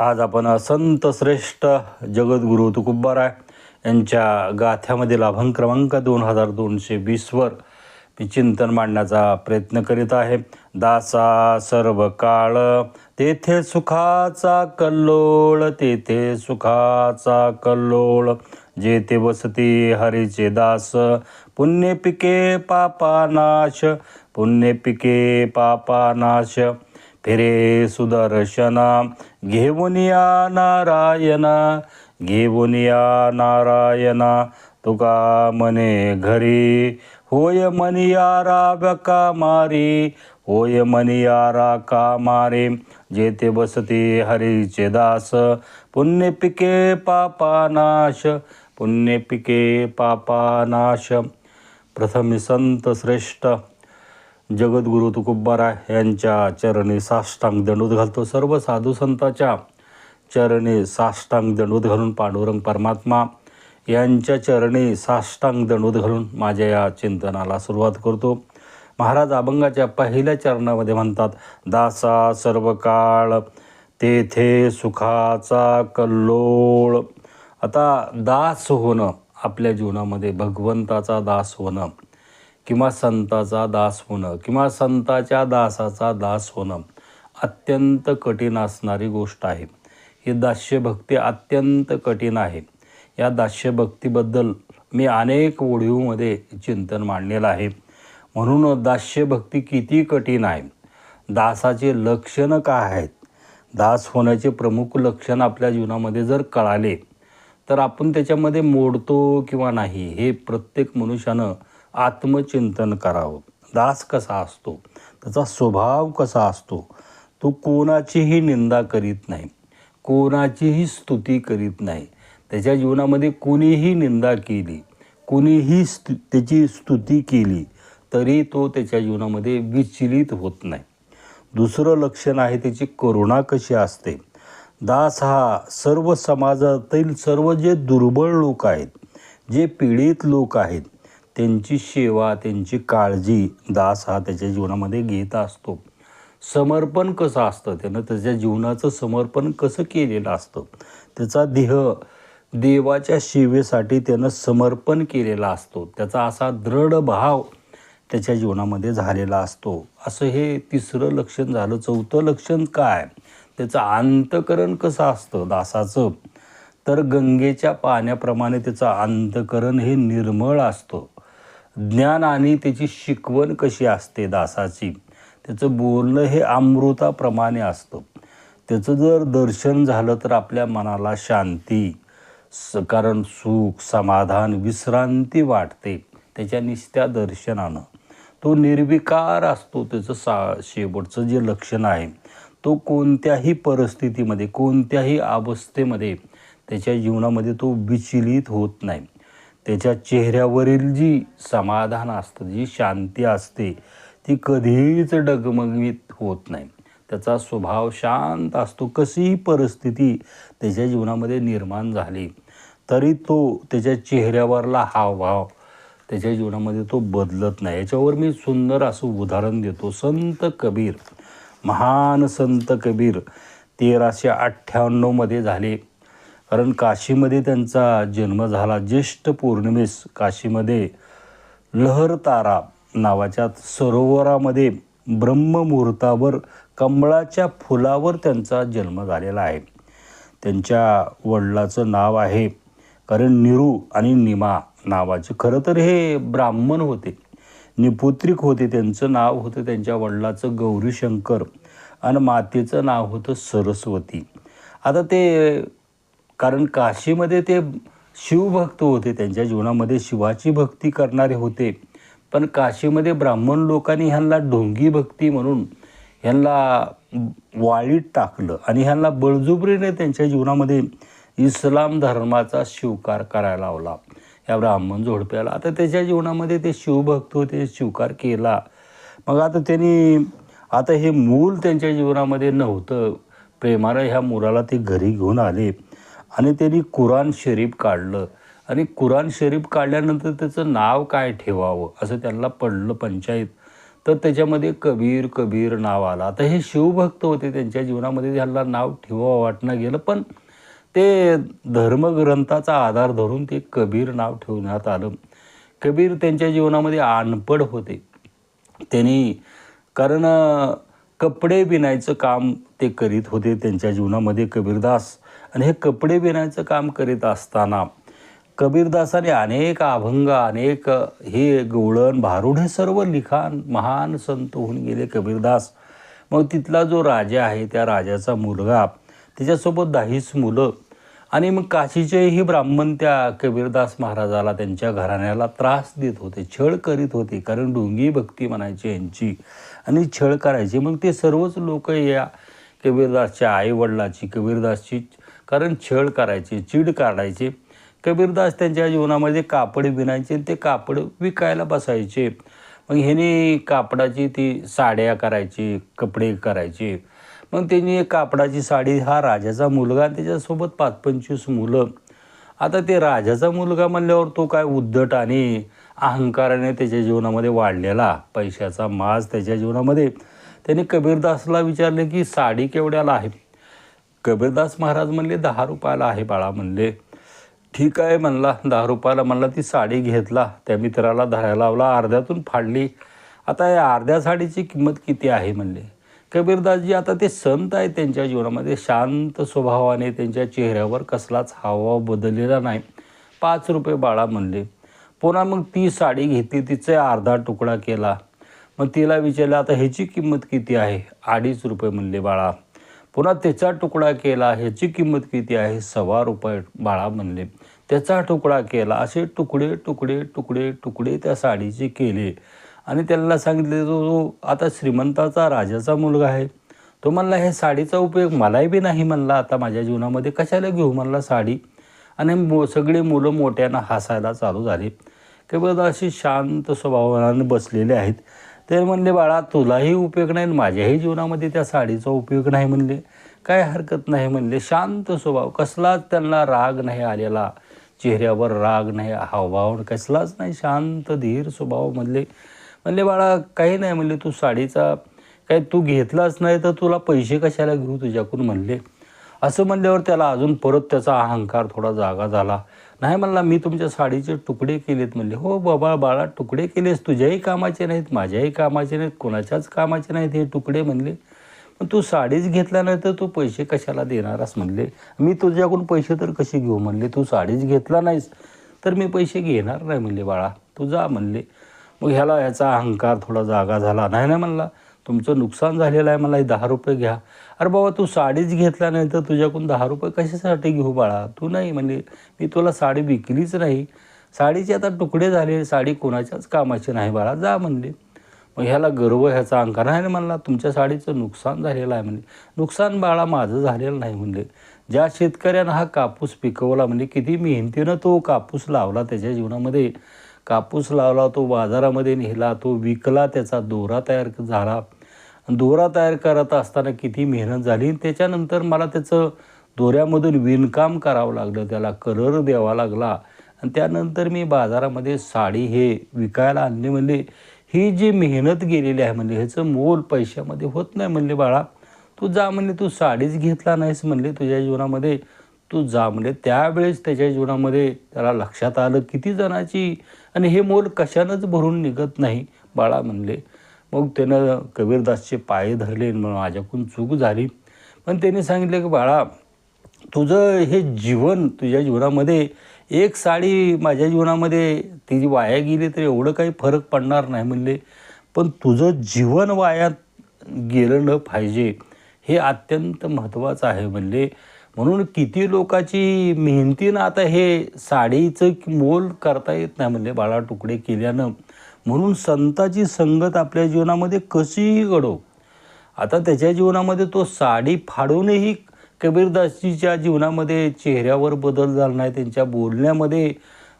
आज आपण संत श्रेष्ठ जगद्गुरू तुकुब्बाराय यांच्या गाथ्यामधील अभंग क्रमांक दोन हजार दोनशे वीसवर मी चिंतन मांडण्याचा प्रयत्न करीत आहे. दासा सर्व काळ तेथे सुखाचा कल्लोळ तेथे सुखाचा कल्लोळ. जेथे वसती हरीचे दास पुण्य पिके पापानाश पुण्य पिके पापानाश. फिरे सुदर्शना घेऊन या नारायणा घेऊन या नारायणा तुका मने घरी. होय मनियारा बका मारी होय मनियारा का मारे जेथे बसती हरीचे दास. पुण्य पिके पापानाश पुण्य पिके पापानाश प्रथम संत श्रेष्ठ जगद्गुरु तुकोबाराय यांच्या चरणी साष्टांग दंडोत घालतो. सर्व साधू संताच्या चरणी साष्टांग दंडोत घालून पांडुरंग परमात्मा यांच्या चरणी साष्टांग दंडोत घालून माझ्या या चिंतनाला सुरुवात करतो. महाराज अभंगाच्या पहिल्या चरणामध्ये म्हणतात दासा सर्व काळ तेथे सुखाचा कल्लोळ. आता दास होणं आपल्या जीवनामध्ये भगवंताचा दास होणं किंवा संताचा दास होणं किंवा संताच्या दासाचा दास होणं अत्यंत कठीण असणारी गोष्ट आहे. ही दास्यभक्ती अत्यंत कठीण आहे. या दास्यभक्तीबद्दल मी अनेक ओढीवमध्ये चिंतन मांडलेलं आहे. म्हणून दास्यभक्ती किती कठीण आहे? दासाचे लक्षणं काय आहेत? दास होण्याचे प्रमुख लक्षण आपल्या जीवनामध्ये जर कळाले तर आपण त्याच्यामध्ये मोडतो किंवा नाही हे प्रत्येक मनुष्यानं आत्मचिंतन करावं. दास कसा असतो? त्याचा स्वभाव कसा असतो? तो कोणाचीही निंदा करीत नाही. कोणाचीही स्तुती करीत नाही. त्याच्या जीवनामध्ये कोणीही निंदा केली कोणीही स्तु त्याची स्तुती केली तरी तो त्याच्या जीवनामध्ये विचलित होत नाही. दुसरं लक्षण आहे त्याची करुणा कशी असते? दास हा सर्व समाजातील सर्व जे दुर्बळ लोक आहेत जे पीडित लोक आहेत त्यांची सेवा त्यांची काळजी दास हा त्याच्या जीवनामध्ये घेत असतो. समर्पण कसं असतं? त्यानं त्याच्या जीवनाचं समर्पण कसं केलेलं असतं? त्याचा देह देवाच्या सेवेसाठी त्यानं समर्पण केलेला असतो. त्याचा असा दृढ भाव त्याच्या जीवनामध्ये झालेला असतो. असं हे तिसरं लक्षण झालं. चौथं लक्षण काय? त्याचं अंतकरण कसं असतं दासाचं? तर गंगेच्या पाण्याप्रमाणे त्याचं अंतकरण हे निर्मळ असतं. ज्ञान आणि त्याची शिकवण कशी असते दासाची? त्याचं बोलणं हे अमृताप्रमाणे असतं. त्याचं जर दर्शन झालं तर आपल्या मनाला शांती स कारण सुख समाधान विश्रांती वाटते त्याच्या निस्त्या दर्शनानं. तो निर्विकार असतो त्याचं सा शेवटचं जे लक्षण आहे तो कोणत्याही परिस्थितीमध्ये कोणत्याही अवस्थेमध्ये त्याच्या जीवनामध्ये तो विचलित होत नाही. त्याच्या चेहऱ्यावरील जी समाधान असतं जी शांती असते ती कधीच डगमगीत होत नाही. त्याचा स्वभाव शांत असतो. कशीही परिस्थिती त्याच्या जीवनामध्ये निर्माण झाली तरी तो त्याच्या चेहऱ्यावरला हावभाव त्याच्या जीवनामध्ये तो बदलत नाही. याच्यावर मी सुंदर असं उदाहरण देतो. संत कबीर महान संत कबीर तेराशे अठ्ठ्याण्णवमध्ये झाले. कारण काशीमध्ये त्यांचा जन्म झाला. ज्येष्ठ पौर्णिमेस काशीमध्ये लहरतारा नावाच्या सरोवरामध्ये ब्रह्ममुहूर्तावर कमळाच्या फुलावर त्यांचा जन्म झालेला आहे. त्यांच्या वडिलाचं नाव आहे कारण निरू आणि निमा नावाचे. खरं तर हे ब्राह्मण होते. निपुत्रिक होते. त्यांचं नाव होतं त्यांच्या वडिलाचं गौरीशंकर आणि मातेचं नाव होतं सरस्वती. आता ते कारण काशीमध्ये ते शिवभक्त होते त्यांच्या जीवनामध्ये शिवाची भक्ती करणारे होते. पण काशीमध्ये ब्राह्मण लोकांनी ह्यांना ढोंगी भक्ती म्हणून ह्यांना वाळीत टाकलं आणि ह्यांना बळजुबरीने त्यांच्या जीवनामध्ये इस्लाम धर्माचा स्वीकार करायला लावला. या ब्राह्मण झोडप्याला आता त्याच्या जीवनामध्ये ते शिवभक्त होते स्वीकार केला. मग आता त्यांनी आता हे मूल त्यांच्या जीवनामध्ये नव्हतं. प्रेमानं ह्या मुलाला ते घरी घेऊन आले. आणि त्यांनी कुराण शरीफ काढलं. आणि कुराण शरीफ काढल्यानंतर त्याचं नाव काय ठेवावं असं त्यांना पडलं पंचायत. तर त्याच्यामध्ये कबीर कबीर नाव आलं. आता हे शिवभक्त होते त्यांच्या जीवनामध्ये त्यांना नाव ठेवावं वाटणं गेलं पण ते धर्मग्रंथाचा आधार धरून ते कबीर नाव ठेवण्यात आलं. कबीर त्यांच्या जीवनामध्ये अनपड होते. त्यांनी कारण कपडे बिनायचं काम ते करीत होते त्यांच्या जीवनामध्ये. कबीरदास आणि हे कपडे बिनायचं काम करीत असताना कबीरदासाने अनेक अभंग अनेक हे गवळण भारुड हे सर्व लिखाण महान संत होऊन गेले कबीरदास. मग तिथला जो राजा आहे त्या राजाचा मुलगा त्याच्यासोबत दहाच मुलं. आणि मग काशीचेही ब्राह्मण त्या कबीरदास महाराजाला त्यांच्या घराण्याला त्रास देत होते छळ करीत होते. कारण डोंगी भक्ती म्हणायची यांची आणि छळ करायची. मग ते सर्वच लोक या कबीरदासच्या आईवडिलाची कबीरदासची कारण छळ करायचे चीड काढायचे. कबीरदास त्यांच्या जीवनामध्ये कापड विणायचे आणि ते कापड विकायला बसायचे. मग ह्याने कापडाची ती साड्या करायची कपडे करायचे. मग त्यांनी एक कापडाची साडी हा राजाचा मुलगा आणि त्याच्यासोबत पाच पंचवीस मुलं. आता ते राजाचा मुलगा म्हणल्यावर तो काय उद्धट आणि अहंकाराने त्याच्या जीवनामध्ये वाढलेला. पैशाचा माज त्याच्या जीवनामध्ये. त्याने कबीरदासला विचारले की साडी केवढ्याला आहे? कबीरदास महाराज म्हणले दहा रुपयाला आहे बाळा म्हणले. ठीक आहे म्हणला. दहा रुपयाला म्हणला ती साडी घेतला. त्या मित्राला धरायला लावला. अर्ध्यातून फाडली. आता या अर्ध्या साडीची किंमत किती आहे? म्हणले. कबीरदासजी आता ते संत आहेत त्यांच्या जीवनामध्ये. शांत स्वभावाने त्यांच्या चेहऱ्यावर कसलाच हावभाव बदललेला नाही. पाच रुपये बाळा म्हणले. पुन्हा मग ती साडी घेतली तिचा अर्धा तुकडा केला. मग तिला विचारलं आता ह्याची किंमत किती आहे? अडीच रुपये म्हणले बाळा. पुन्हा त्याचा तुकडा केला ह्याची किंमत किती आहे? सव्वा रुपये. बाळा म्हणले त्याचा तुकडा केला. असे तुकडे तुकडे तुकडे तुकडे त्या साडीचे केले. आणि त्यांना सांगितले तो जो आता श्रीमंताचा राजाचा मुलगा आहे. तो म्हणला हे साडीचा उपयोग मलाही बी नाही म्हणला. आता माझ्या जीवनामध्ये कशाला घेऊ म्हणला साडी? आणि मो सगळे मुलं मोठ्यानं हसायला चालू झाले. केवळ अशी शांत स्वभावानं बसलेले आहेत. ते म्हणले बाळा तुलाही उपयोग नाही आणि माझ्याही जीवनामध्ये त्या साडीचा उपयोग नाही म्हणले. काय हरकत नाही म्हणले. शांत स्वभाव. कसलाच त्यांना राग नाही आलेला. चेहऱ्यावर राग नाही हावभाव कसलाच नाही. शांत धीर स्वभाव म्हणले. म्हणले बाळा काही नाही म्हणले. तू साडीचा काय तू घेतलाच नाही तर तुला पैसे कशाला घेऊ तुझ्याकडून म्हणले. असं म्हणल्यावर त्याला अजून परत त्याचा अहंकार थोडा जागा झाला. नाही म्हणला मी तुमच्या साडीचे तुकडे केलेत म्हणले. हो बाबा बाळा तुकडे केलेस तुझ्याही कामाचे नाहीत माझ्याही कामाचे नाहीत कोणाच्याच कामाचे नाहीत हे तुकडे म्हणले. पण तू साडीच घेतल्या नाही तर तू पैसे कशाला देणारस म्हणले. मी तुझ्याकडून पैसे तर कसे घेऊ म्हणले? तू साडीच घेतला नाहीस तर मी पैसे घेणार नाही म्हणले बाळा. तू जा म्हणले. मग ह्याला ह्याचा अहंकार थोडा जागा झाला. नाही ना म्हणला. तुमचं नुकसान झालेलं आहे मला हे दहा रुपये घ्या. अरे बाबा तू साडीच घेतला नाही तर तुझ्याकडून दहा रुपये कशासाठी घेऊ बाळा? तू नाही म्हणजे मी तुला साडी विकलीच नाही. साडीचे आता तुकडे झाले साडी कोणाच्याच कामाची नाही बाळा जा म्हणले. मग ह्याला गर्व ह्याचा अंकार नाही म्हणला तुमच्या साडीचं नुकसान झालेलं आहे म्हणजे नुकसान बाळा माझं झालेलं नाही म्हणले. ज्या शेतकऱ्यानं हा कापूस पिकवला म्हणजे किती मेहनतीनं तो कापूस लावला त्याच्या जीवनामध्ये. कापूस लावला तो बाजारामध्ये नेला तो विकला त्याचा दोरा तयार झाला. दोरा तयार करत असताना किती मेहनत झाली. त्याच्यानंतर मला त्याचं दोऱ्यामधून विणकाम करावं लागलं. त्याला कलर द्यावा लागला. आणि त्यानंतर मी बाजारामध्ये साडी हे विकायला आणली. म्हणले ही जी मेहनत गेलेली आहे म्हणले ह्याचं मोल पैशामध्ये होत नाही. म्हणले बाळा तू जा म्हणले तू साडीच घेतला नाहीस म्हणले तुझ्या जीवनामध्ये. तू जा म्हणले. त्यावेळेस त्याच्या जीवनामध्ये त्याला लक्षात आलं किती जणाची. आणि हे मोल कशानंच भरून निघत नाही. बाळा म्हणले मग त्यानं कबीरदासचे पाय धरले म्हणून माझ्याकडून चूक झाली. पण त्याने सांगितलं की बाळा तुझं हे जीवन तुझ्या जीवनामध्ये एक साडी माझ्या जीवनामध्ये ती वाया गेली तर एवढं काही फरक पडणार नाही म्हणले. पण तुझं जीवन वाया गेलं न पाहिजे हे अत्यंत महत्त्वाचं आहे म्हणले. म्हणून किती लोकाची मेहनतीनं आता हे साडीचं मोल करता येत नाही म्हणले. बाळा तुकडे केल्यानं म्हणून संताची संगत आपल्या जीवनामध्ये कशीही घडो? आता त्याच्या जीवनामध्ये तो साडी फाडूनही कबीरदासजीच्या जीवनामध्ये चेहऱ्यावर बदल झाला नाही त्यांच्या बोलण्यामध्ये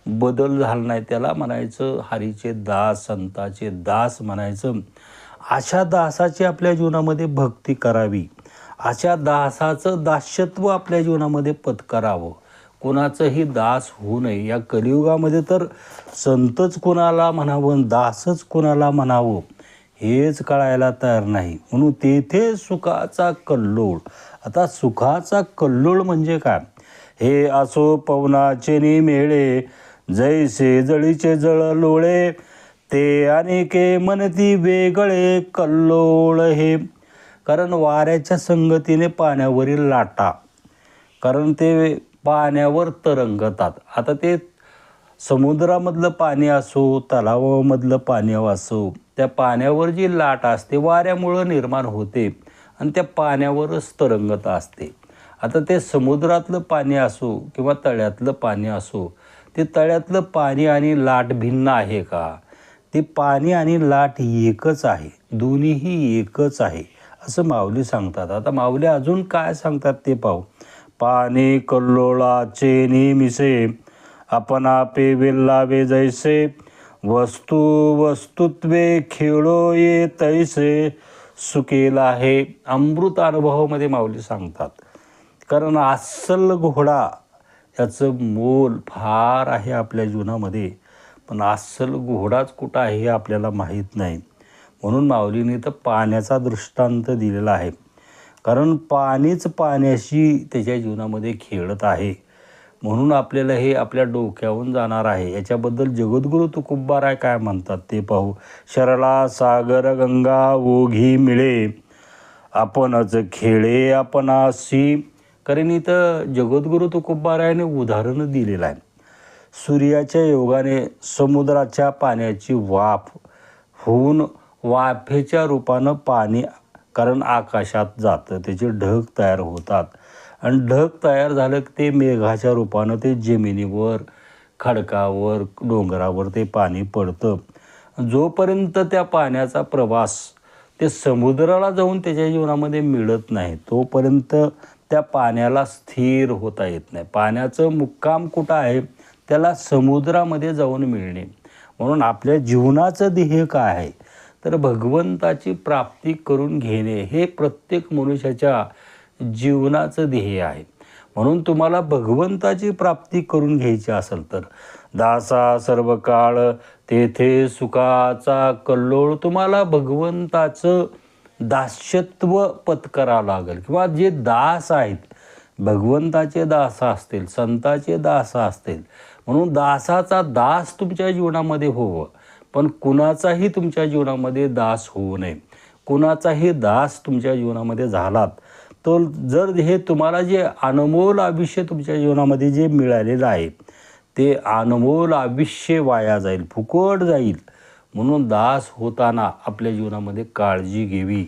बदल झाला नाही त्याला म्हणायचं हरीचे दास संताचे दास म्हणायचं. अशा दासाची आपल्या जीवनामध्ये भक्ती करावी. अशा दासाचं दास्यत्व आपल्या जीवनामध्ये पत्करावं. कोणाचंही दास होऊ नये. या कलियुगामध्ये तर संतच कोणाला म्हणावं दासच कोणाला म्हणावं हेच कळायला तयार नाही. म्हणून तेथे सुखाचा कल्लोळ. आता सुखाचा कल्लोळ म्हणजे काय? हे असो पवनाचे नि मेळे जैसे जळीचे जळ लोळे ते अनेके मनती वेगळे कल्लोळ हे. कारण वाऱ्याच्या संगतीने पाण्यावरील लाटा. कारण ते पाण्यावर तरंगतात. आता ते समुद्रामधलं पाणी असो तलावामधलं पाणी असो त्या पाण्यावर जी लाट असते वाऱ्यामुळं निर्माण होते आणि त्या पाण्यावरच तरंगत असते. आता ते समुद्रातलं पाणी असो किंवा तळ्यातलं पाणी असो ते तळ्यातलं पाणी आणि लाट भिन्न आहे का? ते पाणी आणि लाट एकच आहे. दोन्हीही एकच आहे असं माऊली सांगतात. आता माऊली अजून काय सांगतात ते पाहू. पाणी कल्लोळाचे नेमिसे आपण आपे वेल्लावे जैसे. वस्तू वस्तुत्वे खेळो ये तैसे. सुकेला आहे. अमृत अनुभवामध्ये माऊली सांगतात. कारण अस्सल घोडा याचं मोल फार आहे आपल्या जीवनामध्ये. पण अस्सल घोडाच कुठं आहे हे आपल्याला माहीत नाही. म्हणून माऊलीने तर पाण्याचा दृष्टांत दिलेला आहे. कारण पाणीच पाण्याशी त्याच्या जीवनामध्ये खेळत आहे. म्हणून आपल्याला हे आपल्या डोक्याहून जाणार आहे. याच्याबद्दल जगद्गुरु तुकुब्बाराय काय म्हणतात ते पाहू. शरला सागर गंगा ओघी मिळे. आपणच खेळे आपणाशी. कारण इथं जगद्गुरु तुकुब्बारायाने उदाहरण दिलेलं आहे. सूर्याच्या योगाने समुद्राच्या पाण्याची वाफ होऊन वाफेच्या रूपानं पाणी कारण आकाशात जातं त्याचे ढग तयार होतात. आणि ढग तयार झालं की ते मेघाच्या रूपानं ते जमिनीवर खडकावर डोंगरावर ते पाणी पडतं. जोपर्यंत त्या पाण्याचा प्रवास ते समुद्राला जाऊन त्याच्या जीवनामध्ये मिळत नाही तोपर्यंत त्या पाण्याला स्थिर होता येत नाही. पाण्याचं मुक्काम कुठं आहे? त्याला समुद्रामध्ये जाऊन मिळणे. म्हणून आपल्या जीवनाचं ध्येय काय आहे? तर भगवंताची प्राप्ती करून घेणे हे प्रत्येक मनुष्याच्या जीवनाचं ध्येय आहे. म्हणून तुम्हाला भगवंताची प्राप्ती करून घ्यायची असेल तर दासा सर्व काळ तेथे सुखाचा कल्लोळ तुम्हाला भगवंताचं दास्यत्व पत्करावं लागेल. किंवा जे दास आहेत भगवंताचे दास असतील संताचे दास असतील म्हणून दासाचा दास तुमच्या जीवनामध्ये होवं. पण कुणाचाही तुमच्या जीवनामध्ये दास होऊ नये. कुणाचाही दास तुमच्या जीवनामध्ये झालात तर जर हे तुम्हाला जे अनमोल आयुष्य तुमच्या जीवनामध्ये जे मिळालेलं आहे ते अनमोल आयुष्य वाया जाईल फुकट जाईल. म्हणून दास होताना आपल्या जीवनामध्ये काळजी घ्यावी.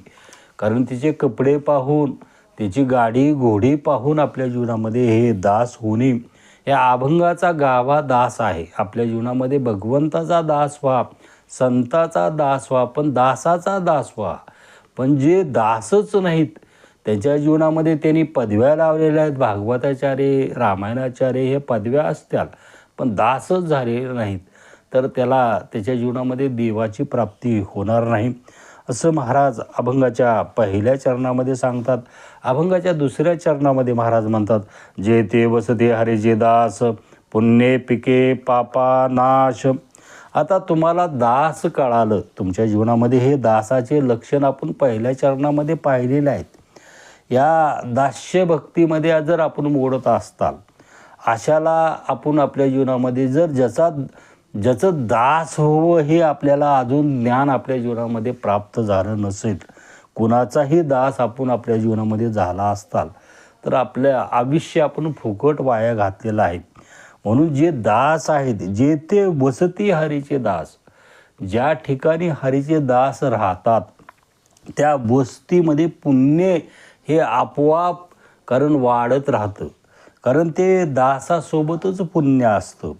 कारण तिचे कपडे पाहून त्याची गाडी घोडी पाहून आपल्या जीवनामध्ये हे दास होणे या अभंगाचा गाभा दास आहे. आपल्या जीवनामध्ये भगवंताचा दास व्हा संताचा दास व्हा पण दासाचा दास व्हा. पण जे दासच नाहीत त्यांच्या जीवनामध्ये त्यांनी पदव्या लावलेल्या आहेत. भागवताचार्य रामायणाचार्य हे पदव्या असत्याल पण दासच झालेले नाहीत. तर त्याला त्याच्या जीवनामध्ये देवाची प्राप्ती होणार नाही. असं महाराज अभंगाच्या पहिल्या चरणामध्ये सांगतात. अभंगाच्या दुसऱ्या चरणामध्ये महाराज म्हणतात जे ते वसते हरे जे दास पुण्ये पिके पापा नाश. आता तुम्हाला दास कळालं. तुमच्या जीवनामध्ये हे दासाचे लक्षण आपण पहिल्या चरणामध्ये पाहिलेले आहेत. या दास्य भक्तीमध्ये जर आपण मोडत असताल अशाला आपण आपल्या जीवनामध्ये जर ज्याचा ज्याचं दास होवं हे आपल्याला अजून ज्ञान आपल्या जीवनामध्ये प्राप्त झालं नसेल कुणाचाही दास आपण आपल्या जीवनामध्ये झाला असताल तर आपल्या आयुष्य आपण फुकट वाया घातलेलं आहे. म्हणून जे दास आहेत जे ते वसती हरीचे दास ज्या ठिकाणी हरीचे दास राहतात त्या वस्तीमध्ये पुण्य हे आपोआप कारण वाढत राहतं. कारण ते दासासोबतच पुण्य असतं.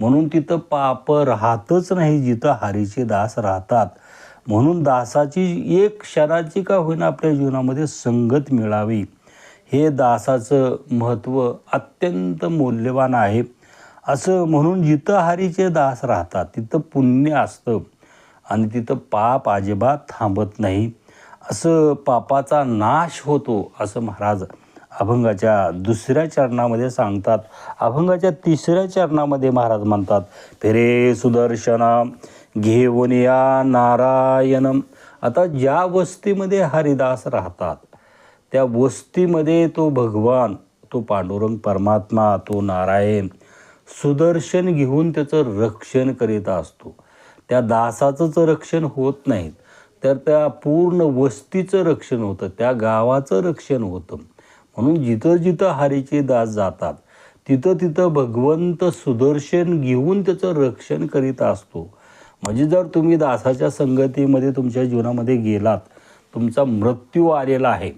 म्हणून तिथं पाप राहतच नाही जिथं हरीचे दास राहतात. म्हणून दासाची एक क्षणाची का होईना आपल्या जीवनामध्ये संगत मिळावी. हे दासाचं महत्त्व अत्यंत मौल्यवान आहे. असं म्हणून जिथं हरीचे दास राहतात तिथं पुण्य असतं. आणि तिथं पाप अजिबात थांबत नाही. असं पापाचा नाश होतो असं महाराज अभंगाच्या दुसऱ्या चरणामध्ये सांगतात. अभंगाच्या तिसऱ्या चरणामध्ये महाराज म्हणतात फिरे सुदर्शना घेऊन या नारायणम आता ज्या वस्तीमध्ये हरिदास राहतात त्या वस्तीमध्ये तो भगवान तो पांडुरंग परमात्मा तो नारायण सुदर्शन घेऊन त्याचं रक्षण करीत असतो. त्या दासाचंच रक्षण होत नाहीत तर त्या पूर्ण वस्तीचं रक्षण होतं त्या गावाचं रक्षण होतं. म्हणून जिथं जिथं हरीचे दास जातात तिथं तिथं भगवंत सुदर्शन घेऊन त्याचं रक्षण करीत असतो. म्हणजे जर तुम्ही दासाच्या संगतीमध्ये तुमच्या जीवनामध्ये गेलात तुमचा मृत्यू आलेला आहे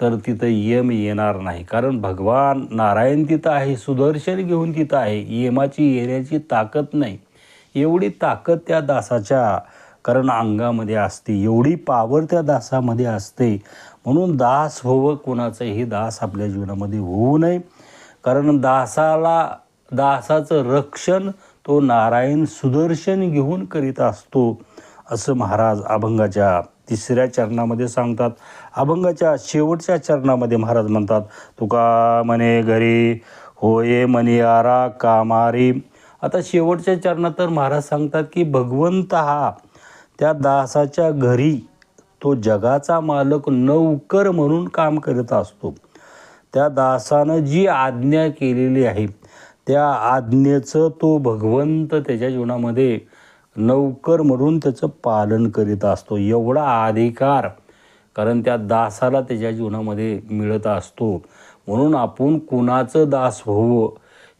तर तिथं यम येणार नाही. कारण भगवान नारायण तिथं आहे सुदर्शन घेऊन तिथं आहे. यमाची येण्याची ताकद नाही. एवढी ताकद त्या दासाच्या कारण अंगामध्ये असते. एवढी पावर त्या दासामध्ये असते. म्हणून दास होवं कोणाचंही दास आपल्या जीवनामध्ये होऊ नये. कारण दासाला दासाचं रक्षण तो नारायण सुदर्शन घेऊन करीत असतो असं महाराज अभंगाच्या तिसऱ्या चरणामध्ये सांगतात. अभंगाच्या शेवटच्या चरणामध्ये महाराज म्हणतात तुका म्हणे घरी होये मनियारा कामारी. आता शेवटच्या चरणात तर महाराज सांगतात की भगवंत हा त्या दासाच्या घरी तो जगाचा मालक नौकर म्हणून काम करत असतो. त्या दासानं जी आज्ञा केलेली आहे त्या आज्ञेचं तो भगवंत त्याच्या जीवनामध्ये नौकर म्हणून त्याचं पालन करीत असतो. एवढा अधिकार कारण त्या दासाला त्याच्या जीवनामध्ये मिळत असतो. म्हणून आपण कुणाचं दास होवं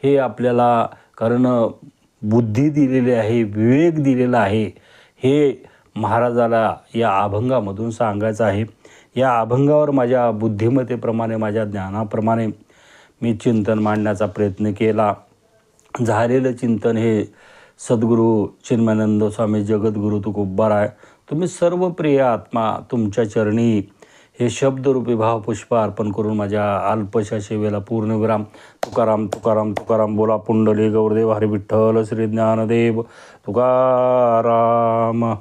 हे आपल्याला कारण बुद्धी दिलेली आहे विवेक दिलेला आहे हे महाराजाला या अभंगामधून सांगायचं आहे. या अभंगावर माझ्या बुद्धिमत्तेप्रमाणे माझ्या ज्ञानाप्रमाणे मी चिंतन मांडण्याचा प्रयत्न केला. झालेलं चिंतन हे सद्गुरू चिन्मानंद स्वामी जगद्गुरू तुकोब्बार आहे तुम्ही सर्व प्रिय आत्मा तुमच्या चरणी हे शब्दरूपी भावपुष्प अर्पण करून माझ्या अल्पशा सेवेला पूर्णविराम. तुकाराम तुकाराम तुकाराम बोला पुंडली गौरदेव हरिविठ्ठल श्री ज्ञानदेव तुकाराम.